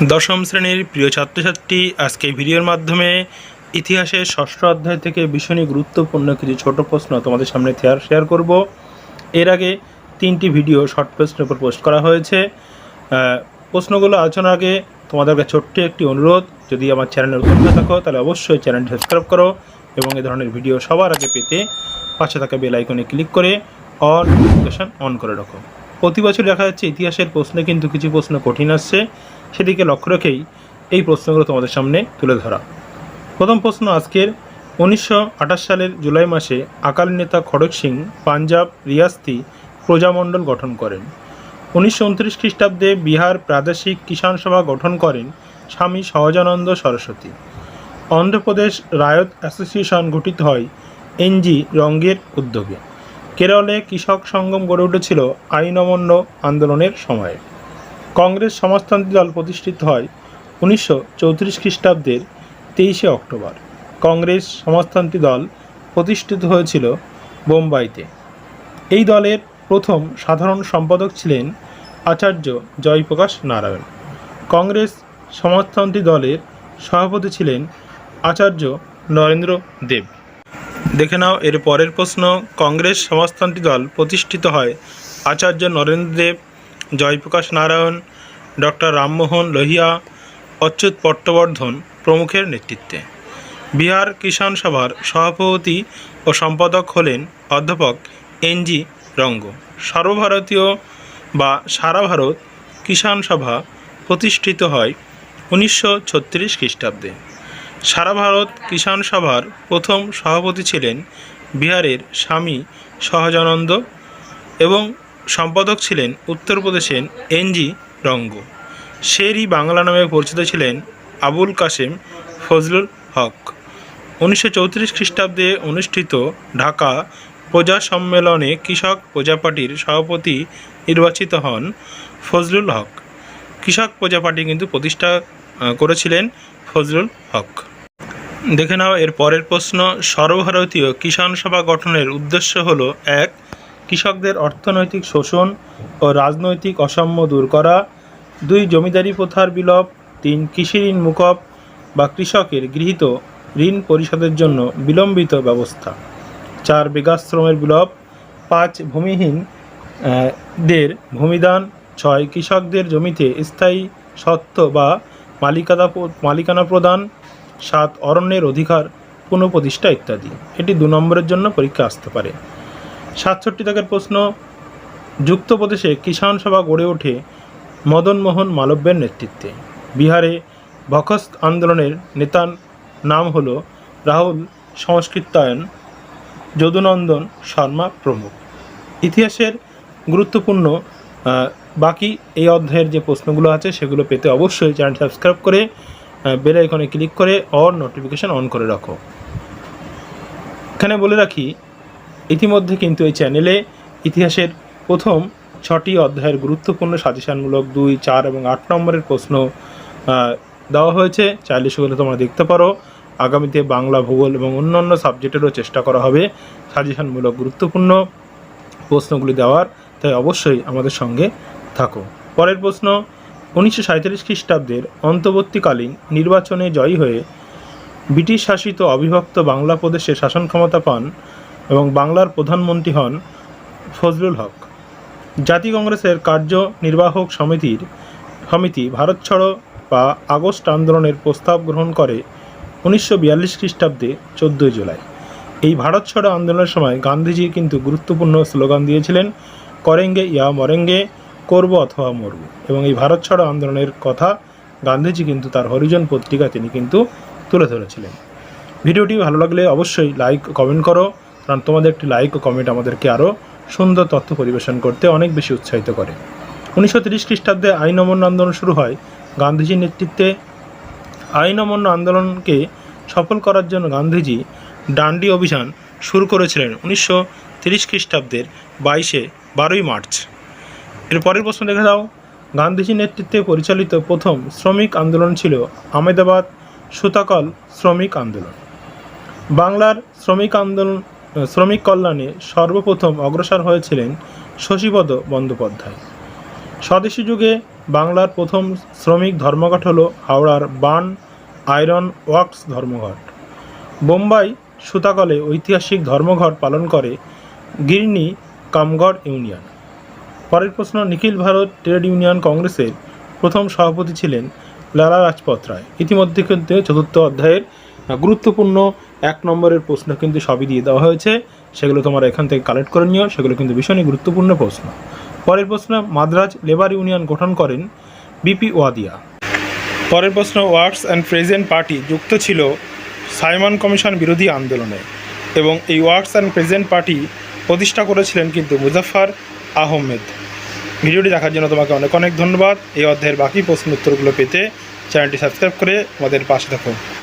দশম শ্রেণির প্রিয় ছাত্রছাত্রী আজকে ভিডিওর মাধ্যমে ইতিহাসের ষষ্ঠ অধ্যায় থেকে ভীষণই গুরুত্বপূর্ণ কিছু ছোট প্রশ্ন তোমাদের সামনে শেয়ার করব। এর আগে তিনটি ভিডিও শর্ট প্রশ্নের উপর পোস্ট করা হয়েছে। প্রশ্নগুলো আলোচনার আগে তোমাদের কাছে ছোট্ট একটি অনুরোধ, যদি আমার চ্যানেলে নতুন হয়ে থাকো, তাহলে অবশ্যই চ্যানেলটি সাবস্ক্রাইব করো এবং এ ধরনের ভিডিও সবার আগে পেতে পাশে থাকা বেল আইকনে ক্লিক করে অল নোটিফিকেশন অন করে রাখো। প্রতি বছর দেখা যাচ্ছে ইতিহাসের প্রশ্নে কিন্তু কিছু প্রশ্ন কঠিন আসছে। সেদিকে লক্ষ্য রেখেই এই প্রশ্নগুলো তোমাদের সামনে তুলে ধরা। প্রথম প্রশ্ন আজকের। উনিশশো আঠাশ সালের জুলাই মাসে আকালি নেতা খড়গ সিং পাঞ্জাব রিয়াস্তি প্রজামণ্ডল গঠন করেন। উনিশশো উনত্রিশ খ্রিস্টাব্দে বিহার প্রাদেশিক কিষাণ সভা গঠন করেন স্বামী সহজানন্দ সরস্বতী। অন্ধ্রপ্রদেশ রায়ত অ্যাসোসিয়েশন গঠিত হয় এনজি রঙ্গের উদ্যোগে। কেরলে কৃষক সঙ্গম গড়ে উঠেছিল আইন অমান্য আন্দোলনের সময়ে। কংগ্রেস সমাজতান্ত্রিক দল প্রতিষ্ঠিত হয় উনিশশো চৌত্রিশ খ্রিস্টাব্দের তেইশে অক্টোবর। কংগ্রেস সমাজতান্ত্রিক দল প্রতিষ্ঠিত হয়েছিল বোম্বাইতে। এই দলের প্রথম সাধারণ সম্পাদক ছিলেন আচার্য জয়প্রকাশ নারায়ণ। কংগ্রেস সমাজতান্ত্রিক দলের সভাপতি ছিলেন আচার্য নরেন্দ্র দেব। দেখে নাও এর পরের প্রশ্ন, কংগ্রেস সমাজতান্ত্রিক দল প্রতিষ্ঠিত হয় আচার্য নরেন্দ্র দেব জয়প্রকাশ নারায়ণ, ডক্টর রামমোহন লোহিয়া, অচ্যুত পট্টবর্ধন প্রমুখের নেতৃত্বে। বিহার কিষাণ সভার সভাপতি ও সম্পাদক হলেন অধ্যাপক এনজি রঙ্গ। সর্বভারতীয় বা সারা ভারত কিষাণ সভা প্রতিষ্ঠিত হয় উনিশশো ছত্রিশ খ্রিস্টাব্দে। সারা ভারত কিষাণ সভার প্রথম সভাপতি ছিলেন বিহারের স্বামী সহজানন্দ এবং সম্পাদক ছিলেন উত্তরপ্রদেশের এনজি রঙ্গ। শেরই বাংলা নামে পরিচিত ছিলেন আবুল কাসেম ফজলুল হক। উনিশশো চৌত্রিশ খ্রিস্টাব্দে অনুষ্ঠিত ঢাকা প্রজা সম্মেলনে কৃষক প্রজা পার্টির সভাপতি নির্বাচিত হন ফজলুল হক। কৃষক প্রজা পার্টি কিন্তু প্রতিষ্ঠা করেছিলেন ফজলুল হক। দেখে নাও এর পরের প্রশ্ন, সর্বভারতীয় কিষাণ সভা গঠনের উদ্দেশ্য হলো এক কৃষকদের অর্থনৈতিক শোষণ ও রাজনৈতিক অসাম্য দূর করা, দুই জমিদারি প্রথার বিলোপ, তিন কৃষি ঋণ মুকব বা কৃষকের গৃহীত ঋণ পরিশোধের জন্য বিলম্বিত ব্যবস্থা। চার বেগাশ্রমের বিলোপ, পাঁচ ভূমিহীন দের ভূমিদান, ছয় কৃষকদের জমিতে স্থায়ী সত্ত্ব বা মালিকানা মালিকানা প্রদান, সাত অরণ্যের অধিকার, পুনঃপ্রতিষ্ঠা ইত্যাদি। এটি দু নম্বরের জন্য পরীক্ষা আসতে পারে। সাতষট্টি দাগের প্রশ্ন, যুক্তপ্রদেশে কিষাণ সভা গড়ে ওঠে মদনমোহন মালব্যের নেতৃত্বে। বিহারে বখস্ত আন্দোলনের নেতার নাম হল রাহুল সংস্কৃতায়ন যদুনন্দন শর্মা প্রমুখ। ইতিহাসের গুরুত্বপূর্ণ বাকি এই অধ্যায়ের যে প্রশ্নগুলো আছে সেগুলো পেতে অবশ্যই চ্যানেল সাবস্ক্রাইব করে বেল আইকনে ক্লিক করে অর নোটিফিকেশন অন করে রাখো। এখানে বলে রাখি ইতিমধ্যে কিন্তু এই চ্যানেলে ইতিহাসের প্রথম ছটি অধ্যায়ের গুরুত্বপূর্ণ সাজেশনমূলক দুই, চার এবং আট নম্বরের প্রশ্ন দেওয়া হয়েছে। চাইলে সেগুলো তোমরা দেখতে পারো। আগামীতে বাংলা ভূগোল এবং অন্যান্য সাবজেক্টেরও চেষ্টা করা হবে সাজেশনমূলক গুরুত্বপূর্ণ প্রশ্নগুলি দেওয়ার। তাই অবশ্যই আমাদের সঙ্গে থাকো। পরের প্রশ্ন, উনিশশো সাঁত্রিশ খ্রিস্টাব্দের অন্তর্বর্তীকালীন নির্বাচনে জয়ী হয়ে ব্রিটিশ শাসিত অবিভক্ত বাংলা প্রদেশে শাসন ক্ষমতা পান এবং বাংলার প্রধানমন্ত্রী হন ফজলুল হক। জাতি কংগ্রেসের কার্যনির্বাহক সমিতির সমিতি ভারত ছাড়ো বা আগস্ট আন্দোলনের প্রস্তাব গ্রহণ করে উনিশশো বিয়াল্লিশ খ্রিস্টাব্দে চোদ্দোই জুলাই। এই ভারত ছাড়ো আন্দোলনের সময় গান্ধীজি কিন্তু গুরুত্বপূর্ণ স্লোগান দিয়েছিলেন, করেঙ্গে ইয়া মরেঙ্গে, করব অথবা মরব। এবং এই ভারত ছাড়ো আন্দোলনের কথা গান্ধীজি কিন্তু তার হরিজন পত্রিকা তিনি কিন্তু তুলে ধরেছিলেন। ভিডিওটি ভালো লাগলে অবশ্যই লাইক, কমেন্ট করো। কারণ তোমাদের একটি লাইক ও কমেন্ট আমাদেরকে আরও সুন্দর তথ্য পরিবেশন করতে অনেক বেশি উৎসাহিত করে। উনিশশো তিরিশ খ্রিস্টাব্দে আইন অমান্য আন্দোলন শুরু হয়। গান্ধীজির নেতৃত্বে আইন অমান্য আন্দোলনকে সফল করার জন্য গান্ধীজি ডান্ডি অভিযান শুরু করেছিলেন উনিশশো তিরিশ খ্রিস্টাব্দের বাইশে বারোই মার্চ। এর পরের প্রশ্ন দেখে দাও গান্ধীজির নেতৃত্বে পরিচালিত প্রথম শ্রমিক আন্দোলন ছিল আহমেদাবাদ সুতাকল শ্রমিক আন্দোলন। বাংলার শ্রমিক আন্দোলন শ্রমিক কল্যাণে সর্বপ্রথম অগ্রসর হয়েছিলেন শশীপদ বন্দ্যোপাধ্যায়। স্বদেশী যুগে বাংলার প্রথম শ্রমিক ধর্মঘট হল হাওড়ার বান আয়রন ওয়ার্কস ধর্মঘট। বোম্বাই সুতাকলে ঐতিহাসিক ধর্মঘট পালন করে গিরনি কামগড় ইউনিয়ন। পরের প্রশ্ন, নিখিল ভারত ট্রেড ইউনিয়ন কংগ্রেসের প্রথম সভাপতি ছিলেন লালা রাজপথ রায়। ইতিমধ্যে কিন্তু চতুর্থ অধ্যায়ের গুরুত্বপূর্ণ এক নম্বরের প্রশ্ন কিন্তু সবই দিয়ে দেওয়া হয়েছে। সেগুলো তোমরা এখান থেকে কালেক্ট করে নিও, সেগুলো কিন্তু ভীষণই গুরুত্বপূর্ণ প্রশ্ন। পরের প্রশ্ন, মাদ্রাজ লেবার ইউনিয়ন গঠন করেন বিপি ওয়াদিয়া। পরের প্রশ্ন ওয়ার্কস অ্যান্ড প্রেজেন্ট পার্টি যুক্ত ছিল সাইমন কমিশন বিরোধী আন্দোলনে এবং এই ওয়ার্কস অ্যান্ড প্রেজেন্ট পার্টি প্রতিষ্ঠা করেছিলেন কিন্তু মুজাফফর আহমেদ। ভিডিওটি দেখার জন্য তোমাকে অনেক অনেক ধন্যবাদ। এই অধ্যায়ের বাকি প্রশ্ন উত্তরগুলো পেতে চ্যানেলটি সাবস্ক্রাইব করে আমাদের পাশে থাকো।